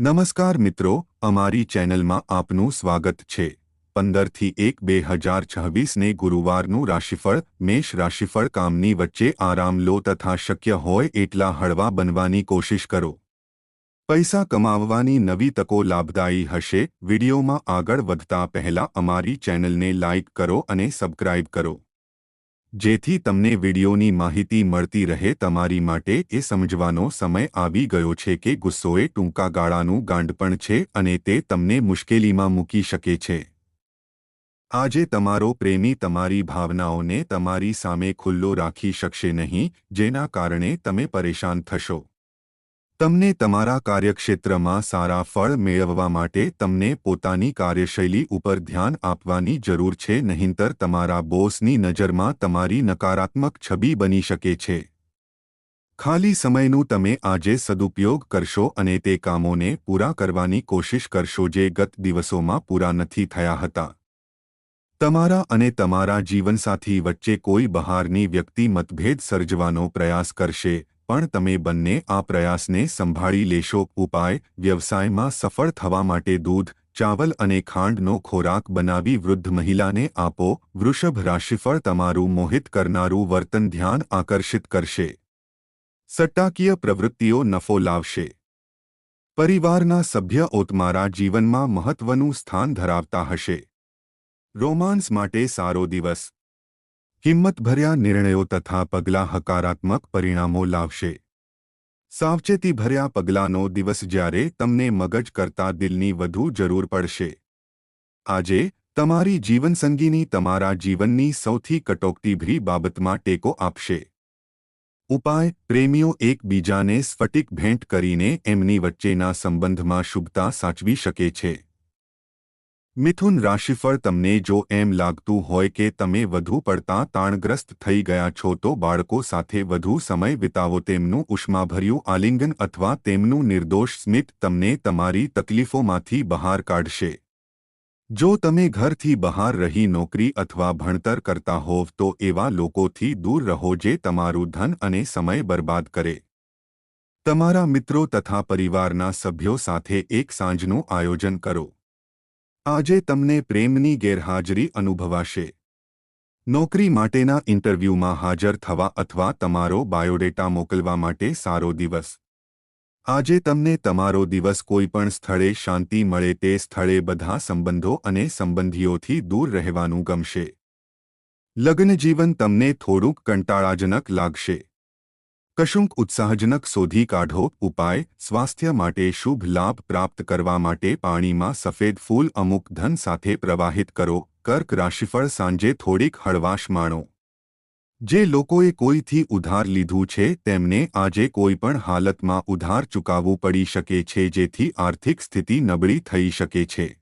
નમસ્કાર મિત્રો, અમારી ચેનલમાં આપનું સ્વાગત છે. પંદરથી એક બે હજાર છવ્વીસને ગુરુવારનું રાશિફળ, મેષ રાશિફળ કામની વચ્ચે આરામ લો તથા શક્ય હોય એટલા હળવા બનવાની કોશિશ કરો. પૈસા કમાવવાની નવી તકો લાભદાયી હશે. વિડીયોમાં આગળ વધતા પહેલા અમારી ચેનલને લાઇક કરો અને સબસ્ક્રાઇબ કરો. જેથી તમને વિડીયોની માહિતી મળતી રહે તમારી માટે એ સમજવાનો સમય આવી ગયો છે કે ગુસ્સોએ ટૂંકા ગાળાનું ગાંડપણ છે અને તે તમને મુશ્કેલીમાં મૂકી શકે છે. આજે તમારો પ્રેમી તમારી ભાવનાઓને તમારી સામે ખુલ્લો રાખી શકશે નહીં, જેના કારણે તમે પરેશાન થશો. તમને તમારા કાર્યક્ષેત્રમાં સારા ફળ મેળવવા માટે તમને પોતાની કાર્યશૈલી ઉપર ધ્યાન આપવાની જરૂર છે, નહીંતર તમારા બોસની નજરમાં તમારી નકારાત્મક છબી બની શકે છે. ખાલી સમયનું તમે આજે સદુપયોગ કરશો અને તે કામોને પૂરા કરવાની કોશિશ કરશો જે ગત દિવસોમાં પૂરા નથી થયા હતા. તમારા અને તમારા જીવનસાથી વચ્ચે કોઈ બહારની વ્યક્તિ મતભેદ સર્જવાનો પ્રયાસ કરશે. પણ તમે બંને આ પ્રયાસને સંભાળી લેશો. ઉપાય, વ્યવસાયમાં સફળ થવા માટે દૂધ, ચાવલ અને ખાંડનો ખોરાક બનાવી વૃદ્ધ મહિલાને આપો. વૃષભ રાશિફળ તમારું મોહિત કરનારું વર્તન ધ્યાન આકર્ષિત કરશે. સટ્ટાકીય પ્રવૃત્તિઓ નફો લાવશે. પરિવારના સભ્ય ઓતમારા જીવનમાં મહત્વનું સ્થાન ધરાવતા હશે. રોમાન્સ માટે સારો દિવસ. હિંમતભર્યા નિર્ણયો તથા પગલાં હકારાત્મક પરિણામો લાવશે. સાવચેતીભર્યા પગલાંનો દિવસ જ્યારે તમને મગજ કરતા દિલની વધુ જરૂર પડશે. આજે, તમારી જીવનસંગીની તમારા જીવનની સૌથી કટોકટીભરી બાબતમાં ટેકો આપશે. ઉપાય, પ્રેમીઓ એકબીજાને સ્ફટિક ભેંટ કરીને એમની વચ્ચેના સંબંધમાં શુભતા સાચવી શકે છે. મિથુન રાશિફળ તમને જો એમ લાગતું હોય કે તમે વધુ પડતા તાણગ્રસ્ત થઈ ગયા છો તો બાળકો સાથે વધુ સમય વિતાવો. તેમનું ઉષ્માભર્યું આલિંગન અથવા તેમનું નિર્દોષ સ્મિત તમને તમારી તકલીફોમાંથી બહાર કાઢશે. જો તમે ઘરથી બહાર રહી નોકરી અથવા ભણતર કરતા હોવ તો એવા લોકોથી દૂર રહો જે તમારું ધન અને સમય બરબાદ કરે. તમારા મિત્રો તથા પરિવારના સભ્યો સાથે એક સાંજનું આયોજન કરો. આજે તમને પ્રેમની ગેરહાજરી અનુભવાશે. નોકરી માટેના ઇન્ટરવ્યૂમાં હાજર થવા અથવા તમારો બાયોડેટા મોકલવા માટે સારો દિવસ. આજે તમને તમારો દિવસ કોઈપણ સ્થળે શાંતિ મળે તે સ્થળે બધા સંબંધો અને સંબંધીઓથી દૂર રહેવાનું ગમશે. લગ્નજીવન તમને થોડુંક કંટાળાજનક લાગશે. કશુંક ઉત્સાહજનક શોધી કાઢો, ઉપાય, સ્વાસ્થ્ય માટે શુભ લાભ પ્રાપ્ત કરવા માટે પાણીમાં સફેદ ફૂલ અમુક ધન સાથે પ્રવાહિત કરો, કર્ક રાશિફળ સાંજે થોડીક હળવાશ માણો. જે લોકોએ કોઈથી ઉધાર લીધું છે, તેમને આજે કોઈપણ હાલતમાં ઉધાર ચૂકવવું પડી શકે છે, જેથી આર્થિક સ્થિતિ નબળી થઈ શકે છે.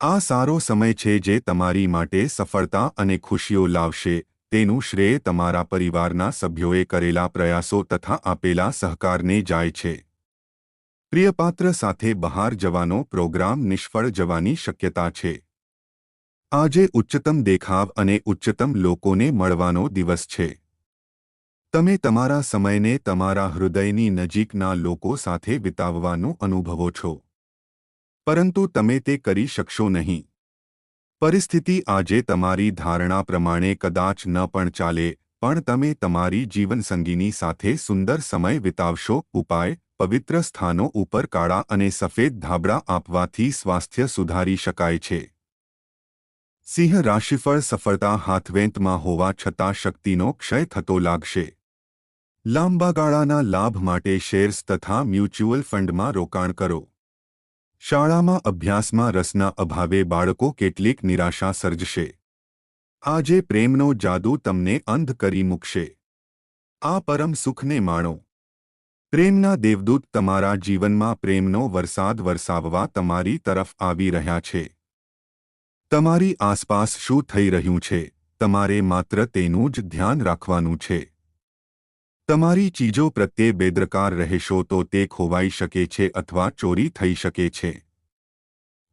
આ સારો સમય છે જે તમારી માટે સફળતા અને ખુશીઓ લાવશે. તેનું શ્રેય તમારા પરિવારના સભ્યોએ કરેલા પ્રયાસો તથા આપેલા સહકારને જાય છે. પ્રિયપાત્ર સાથે બહાર જવાનો પ્રોગ્રામ નિષ્ફળ જવાની શક્યતા છે. આજે ઉચ્ચતમ દેખાવ અને ઉચ્ચતમ લોકોને મળવાનો દિવસ છે. તમે તમારા સમયને તમારા હૃદયની નજીકના લોકો સાથે વિતાવવાનું અનુભવો છો. પરંતુ તમે તે કરી શકશો નહીં. પરિસ્થિતિ આજે તમારી ધારણા પ્રમાણે કદાચ ન પણ ચાલે, પણ તમે તમારી જીવનસંગીની સાથે સુંદર સમય વિતાવશો, ઉપાય, પવિત્ર સ્થાનો ઉપર કાળા અને સફેદ ધાબળા આપવાથી સ્વાસ્થ્ય સુધારી શકાય છે. સિંહ રાશિફળ સફળતા હાથવેંતમાં હોવા છતાં શક્તિનો ક્ષય થતો લાગશે. લાંબા ગાળાના લાભ માટે શેર્સ તથા મ્યુચ્યુઅલ ફંડમાં રોકાણ કરો. શાળામાં અભ્યાસમાં રસના અભાવે બાળકો કેટલીક નિરાશા સર્જશે. આજે પ્રેમનો જાદુ તમને અંધ કરી મૂકશે. આ પરમ સુખને માણો. પ્રેમના દેવદૂત તમારા જીવનમાં પ્રેમનો વરસાદ વરસાવવા તમારી તરફ આવી રહ્યા છે. તમારી આસપાસ શું થઈ રહ્યું છે? તમારે માત્ર તેનું જ ધ્યાન રાખવાનું છે. તમારી ચીજો પ્રત્યે બેદરકાર રહેશો તો તે ખોવાઈ શકે છે અથવા ચોરી થઈ શકે છે.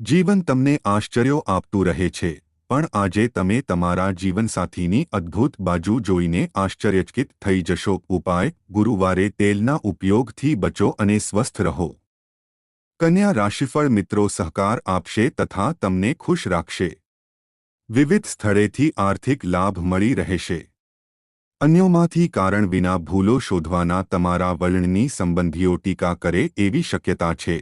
જીવન તમને આશ્ચર્યો આપતું રહે છે, પણ આજે તમે તમારા જીવનસાથીની અદ્ભુત બાજુ જોઈને આશ્ચર્યચકિત થઈ જશો. ઉપાય, ગુરુવારે તેલના ઉપયોગથી બચો અને સ્વસ્થ રહો. કન્યા રાશિફળ મિત્રો સહકાર આપશે તથા તમને ખુશ રાખશે. વિવિધ સ્થળેથી આર્થિક લાભ મળી રહેશે. અન્યોમાંથી કારણ વિના ભૂલો શોધવાના તમારા વલણની સંબંધીઓ ટીકા કરે એવી શક્યતા છે.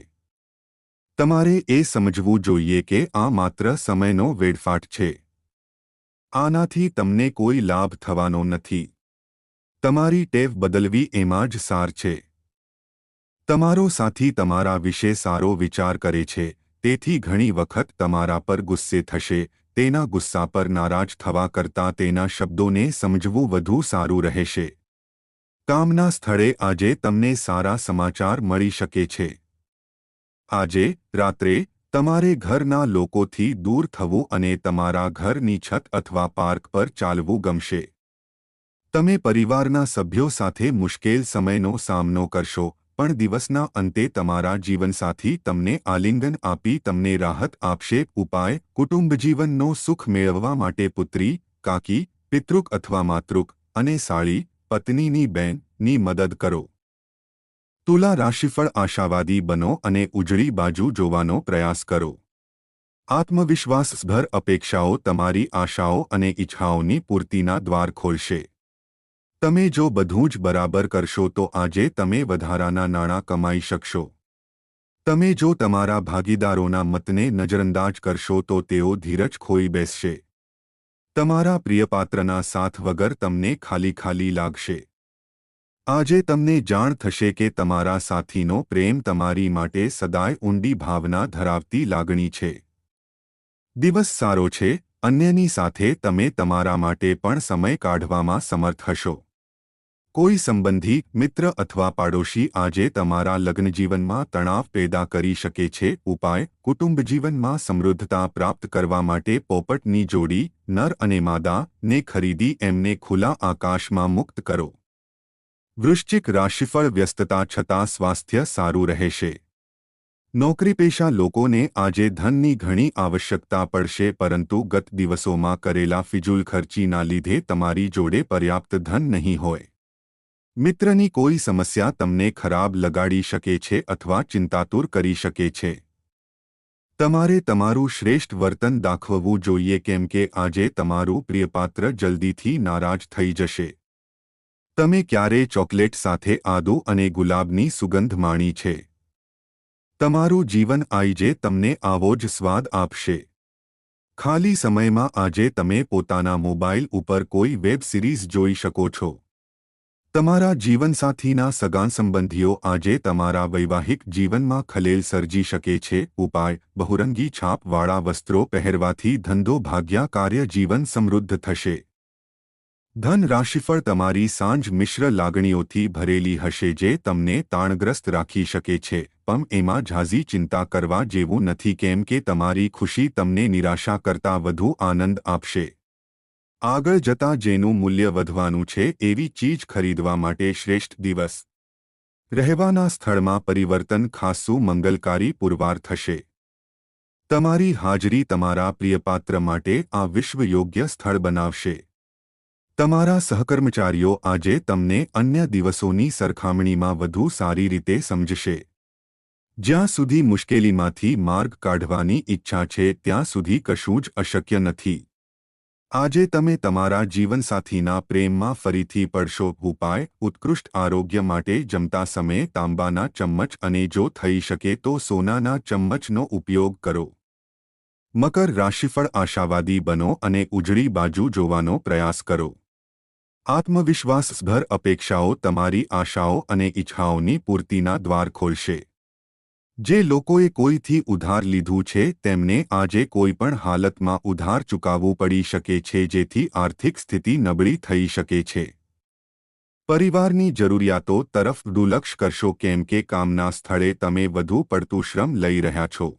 તમારે એ સમજવું જોઈએ કે આ માત્ર સમયનો વેડફાટ છે. આનાથી તમને કોઈ લાભ થવાનો નથી. તમારી ટેવ બદલવી એમાં જ સાર છે. તમારો સાથી તમારા વિશે સારો વિચાર કરે છે, તેથી ઘણી વખત તમારા પર ગુસ્સે થશે તેના ગુસ્સા પર નારાજ થવા કરતાં તેના શબ્દોને સમજવું વધુ સારું રહેશે. કામના સ્થળે આજે તમને સારા સમાચાર મળી શકે છે. આજે, રાત્રે, તમારે ઘરના લોકોથી દૂર થવું અને તમારા ઘરની છત અથવા પાર્ક પર ચાલવું ગમશે. તમે પરિવારના સભ્યો સાથે મુશ્કેલ સમયનો સામનો કરશો. પણ દિવસના અંતે તમારા જીવનસાથી તમને આલિંગન આપી તમને રાહત આપશે. ઉપાય કુટુંબ જીવનનો સુખ મેળવવા માટે પુત્રી, કાકી, પિતૃક અથવા માતૃક અને સાળી, પત્નીની બેનની મદદ કરો. તુલા રાશિફળ આશાવાદી બનો અને ઉજળી બાજુ જોવાનો પ્રયાસ કરો. આત્મવિશ્વાસભર અપેક્ષાઓ તમારી આશાઓ અને ઇચ્છાઓની પૂર્તિના દ્વાર ખોલશે. તમે જો બધું જ બરાબર કરશો તો આજે તમે વધારાના નાણાં કમાઈ શકશો. તમે જો તમારા ભાગીદારોના મતને નજરઅંદાજ કરશો તો તેઓ ધીરજ ખોઈ બેસશે. તમારા પ્રિયપાત્રના સાથ વગર તમને ખાલી ખાલી લાગશે. આજે તમને જાણ થશે કે તમારા સાથીનો પ્રેમ તમારી માટે સદાય ઊંડી ભાવના ધરાવતી લાગણી છે. દિવસ સારો છે, અન્યની સાથે તમે તમારા માટે પણ સમય કાઢવામાં સમર્થ હશો. કોઈ સંબંધી, મિત્ર અથવા પાડોશી આજે તમારા લગ્નજીવનમાં તણાવ પેદા કરી શકે છે, ઉપાય કુટુંબ જીવનમાં સમૃદ્ધતા પ્રાપ્ત કરવા માટે પોપટની જોડી, નર અને માદા ને ખરીદી એમને ખુલ્લા આકાશમાં મુક્ત કરો. વૃશ્ચિક રાશિફળ વ્યસ્તતા છતાં સ્વાસ્થ્ય સારું રહેશે. નોકરીપેશા લોકોને આજે ધનની ઘણી આવશ્યકતા પડશે, પરંતુ ગત દિવસોમાં કરેલા ફિજુલ ખર્ચીના લીધે તમારી જોડે પર્યાપ્ત ધન નહીં હોય. મિત્રની કોઈ સમસ્યા તમને ખરાબ લગાડી શકે છે અથવા ચિંતાતુર કરી શકે છે. તમારે તમારું શ્રેષ્ઠ વર્તન દાખવવું જોઈએ કેમ કે આજે તમારું પ્રિયપાત્ર જલ્દીથી નારાજ થઈ જશે. તમે ક્યારે ચોકલેટ સાથે આદુ અને ગુલાબની સુગંધ માણી છે? તમારું જીવન આઈજે તમને આવો જ સ્વાદ આપશે. ખાલી સમયમાં આજે તમે પોતાના મોબાઈલ ઉપર કોઈ વેબ સિરીઝ જોઈ શકો છો. તમારા જીવનસાથીના સગાન સંબંધીઓ આજે તમારા વૈવાહિક જીવનમાં ખલેલ સર્જી શકે છે. ઉપાય, બહુરંગી છાપવાળા વસ્ત્રો પહેરવાથી ધંધો ભાગ્યા કાર્ય જીવન સમૃદ્ધ થશે. ધન રાશિફળ તમારી સાંજ મિશ્ર લાગણીઓથી ભરેલી હશે જે તમને તાણગ્રસ્ત રાખી શકે છે. પણ એમાં ઝાઝી ચિંતા કરવા જેવું નથી કેમ કે તમારી ખુશી તમને નિરાશા કરતા વધુ આનંદ આપશે. આગળ જતા જેનું મૂલ્ય વધવાનું છે એવી ચીજ ખરીદવા માટે શ્રેષ્ઠ દિવસ. રહેવાના સ્થળમાં પરિવર્તન ખાસ્સું મંગલકારી પુરવાર થશે. તમારી હાજરી તમારા પ્રિયપાત્ર માટે આ વિશ્વયોગ્ય સ્થળ બનાવશે. તમારા સહકર્મચારીઓ આજે તમને અન્ય દિવસોની સરખામણીમાં વધુ સારી રીતે સમજશે. જ્યાં સુધી મુશ્કેલીમાંથી માર્ગ કાઢવાની ઈચ્છા છે ત્યાં સુધી કશું જ અશક્ય નથી. આજે તમે તમારા જીવનસાથીના પ્રેમમાં ફરીથી પડશો. ઉપાય, ઉત્કૃષ્ટ આરોગ્ય માટે જમતા સમયે તાંબાના ચમ્મચ અને જો થઈ શકે તો સોનાના ચમ્મચનો ઉપયોગ કરો. મકર રાશિફળ આશાવાદી બનો અને ઉજળી બાજુ જોવાનો પ્રયાસ કરો. આત્મવિશ્વાસભર અપેક્ષાઓ તમારી આશાઓ અને ઇચ્છાઓની પૂર્તિના દ્વાર ખોલશે. જે લોકોએ કોઈથી ઉધાર લીધું છે, તેમને આજે કોઈપણ હાલતમાં ઉધાર ચૂકવવું પડી શકે છે, જેથી આર્થિક સ્થિતિ નબળી થઈ શકે છે. પરિવારની જરૂરિયાતો તરફ દુર્લક્ષ કરશો, કેમ કે કામના સ્થળે તમે વધુ પડતું શ્રમ લઈ રહ્યા છો.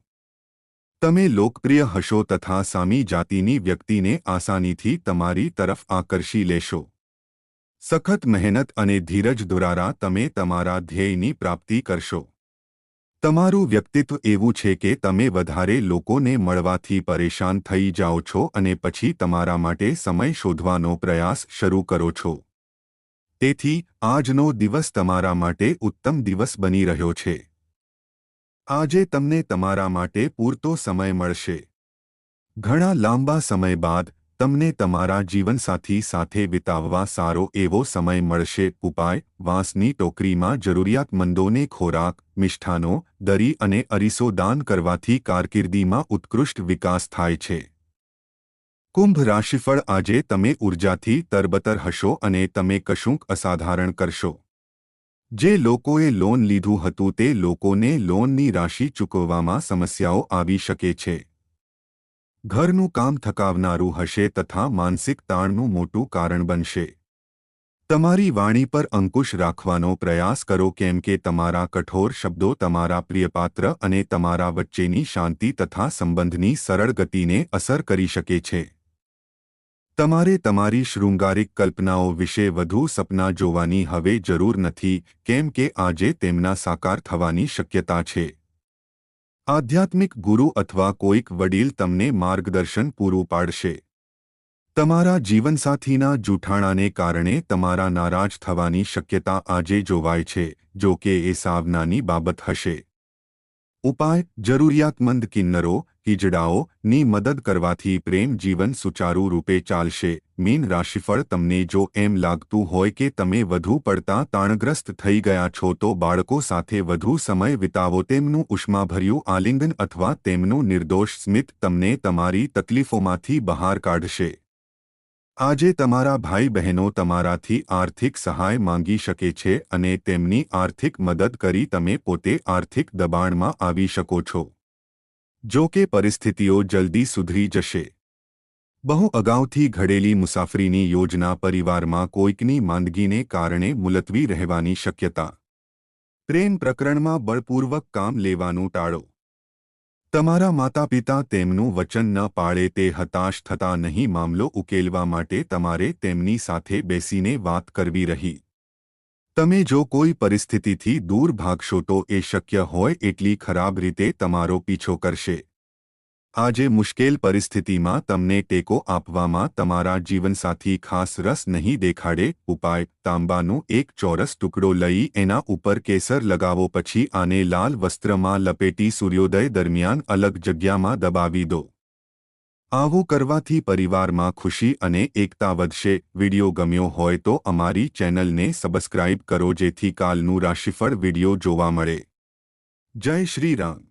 તમે લોકપ્રિય હશો તથા સામી જાતિની વ્યક્તિને આસાનીથી તમારી તરફ આકર્ષી લેશો. સખત મહેનત અને ધીરજ દ્વારા તમે તમારા ધ્યેયની પ્રાપ્તિ કરશો. તમારું વ્યક્તિત્વ એવું છે કે તમે વધારે લોકોને મળવાથી પરેશાન થઈ જાઓ છો અને પછી તમારા માટે સમય શોધવાનો પ્રયાસ શરૂ કરો છો. તેથી, આજનો દિવસ તમારા માટે ઉત્તમ દિવસ બની રહ્યો છે. આજે તમને તમારા માટે પૂરતો સમય મળશે. ઘણા લાંબા સમય બાદ તમને તમારા જીવનસાથી સાથે વિતાવવા સારો એવો સમય મળશે. ઉપાય, વાંસની ટોકરીમાં જરૂરિયાતમંદોને ખોરાક, મિષ્ઠાનો, દરી અને અરીસો દાન કરવાથી કારકિર્દીમાં ઉત્કૃષ્ટ વિકાસ થાય છે. કુંભ રાશિફળ આજે તમે ઉર્જાથી તરબતર હશો અને તમે કશુંક અસાધારણ કરશો. જે લોકોએ લોન લીધું હતું તે લોકોને લોનની રાશિ ચૂકવવામાં સમસ્યાઓ આવી શકે છે. ઘરનું કામ થકાવનારું હશે તથા માનસિક તાણનું મોટું કારણ બનશે. તમારી વાણી પર અંકુશ રાખવાનો પ્રયાસ કરો કેમ કે તમારા કઠોર શબ્દો તમારા પ્રિયપાત્ર અને તમારા વચ્ચેની શાંતિ તથા સંબંધની સરળ ગતિને અસર કરી શકે છે. તમારે તમારી શૃંગારિક કલ્પનાઓ વિશે વધુ સપના જોવાની હવે જરૂર નથી, કેમ કે આજે તેમના સાકાર થવાની શક્યતા છે. આધ્યાત્મિક ગુરુ અથવા કોઈક વડીલ તમને માર્ગદર્શન પૂરું પાડશે. તમારા જીવનસાથીના જૂઠાણાને કારણે તમારા નારાજ થવાની શક્યતા આજે જોવાય છે, જો કે એ સાવનાની બાબત હશે. ઉપાય, જરૂરિયાતમંદ કિન્નરો કિજડાઓની મદદ કરવાથી પ્રેમ જીવન સુચારુ રૂપે ચાલશે. મીન રાશિફળ તમને જો એમ લાગતું હોય કે તમે વધુ પડતા તાણગ્રસ્ત થઈ ગયા છો તો બાળકો સાથે વધુ સમય વિતાવો. તેમનું ઉષ્માભર્યું આલિંગન અથવા તેમનું નિર્દોષ સ્મિત તમને તમારી તકલીફોમાંથી બહાર કાઢશે. આજે તમારા ભાઈ બહેનો તમારાથી આર્થિક સહાય માંગી શકે છે અને તેમની આર્થિક મદદ કરી તમે પોતે આર્થિક દબાણમાં આવી શકો છો. જો કે પરિસ્થિતિઓ જલ્દી સુધરી જશે. બહુ અગાઉથી ઘડેલી મુસાફરીની યોજના પરિવારમાં કોઈકની માંદગીને કારણે મુલતવી રહેવાની શક્યતા. પ્રેમ પ્રકરણમાં બળપૂર્વક કામ લેવાનું ટાળો. તમારા માતા પિતા તેમનું વચન ન પાળે તે હતાશ થતા નહીં મામલો ઉકેલવા માટે તમારે તેમની સાથે બેસીને વાત કરવી રહી. તમે જો કોઈ પરિસ્થિતિથી દૂર ભાગશો તો એ શક્ય હોય એટલી ખરાબ રીતે તમારો પીછો કરશે. આજે મુશ્કેલ પરિસ્થિતિમાં તમને ટેકો આપવામાં તમારા જીવનસાથી ખાસ રસ નહીં દેખાડે, ઉપાય, તાંબાનું એક ચોરસ ટુકડો લઈ એના ઉપર કેસર લગાવો પછી આને લાલ વસ્ત્રમાં લપેટી સૂર્યોદય દરમિયાન અલગ જગ્યામાં દબાવી દો. આવું કરવાથી પરિવારમાં ખુશી અને એકતા વધશે. વિડિયો ગમ્યો હોય તો અમારી ચેનલને સબસ્ક્રાઇબ કરો જેથી કાલનું રાશિફળ વિડિયો જોવા મળે. જય શ્રી રામ.